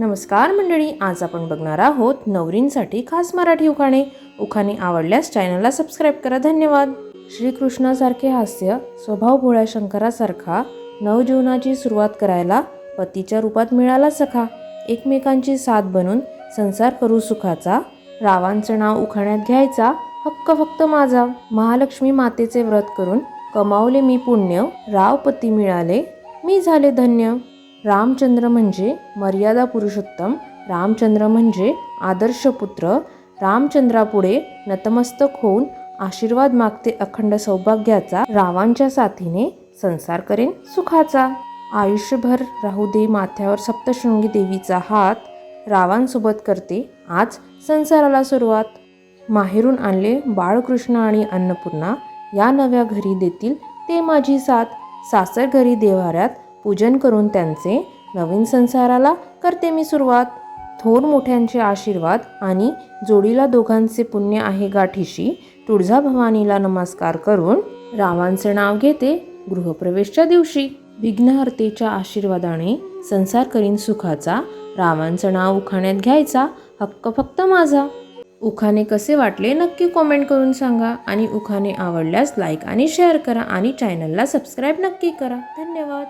नमस्कार मंडळी आज आपण बघणार आहोत नवरींसाठी खास मराठी उखाणे. उखाणे आवडल्यास चॅनलला सबस्क्राईब करा. धन्यवाद. श्रीकृष्णासारखे हास्य स्वभाव भोळ्या शंकरासारखा नवजीवनाची सुरुवात करायला पतीच्या रूपात मिळाला सखा. एकमेकांची साथ बनून संसार करू सुखाचा रावांचं नाव उखाण्यात घ्यायचा हक्क फक्त माझा. महालक्ष्मी मातेचे व्रत करून कमावले मी पुण्य रावपती मिळाले मी झाले धन्य. रामचंद्र म्हणजे मर्यादा पुरुषोत्तम रामचंद्र म्हणजे आदर्श पुत्र रामचंद्रापुढे नतमस्तक होऊन आशीर्वाद मागते अखंड सौभाग्याचा रावांच्या साथीने संसार करेन सुखाचा. आयुष्यभर राहू दे माथ्यावर सप्तशृंगी देवीचा हात रावांसोबत करते आज संसाराला सुरुवात. माहेरून आणले बाळकृष्ण आणि अन्नपूर्णा या नव्या घरी देतील ते माझी साथ. सासर घरी देवाऱ्यात पूजन करून त्यांचे नवीन संसाराला करते मी सुरुवात. थोर मोठ्यांचे आशीर्वाद आणि जोडीला दोघांचे पुण्य आहे गाठीशी तुळजा भवानीला नमस्कार करून रावांचे नाव घेते गृहप्रवेशच्या दिवशी. विघ्नहर्तेच्या आशीर्वादाने संसार करीन सुखाचा रावांचं नाव उखाण्यात घ्यायचा हक्क फक्त माझा. उखाणे कसे वाटले नक्की कॉमेंट करून सांगा आणि उखाणे आवडल्यास लाईक आणि शेअर करा आणि चॅनलला सबस्क्राईब नक्की करा. धन्यवाद.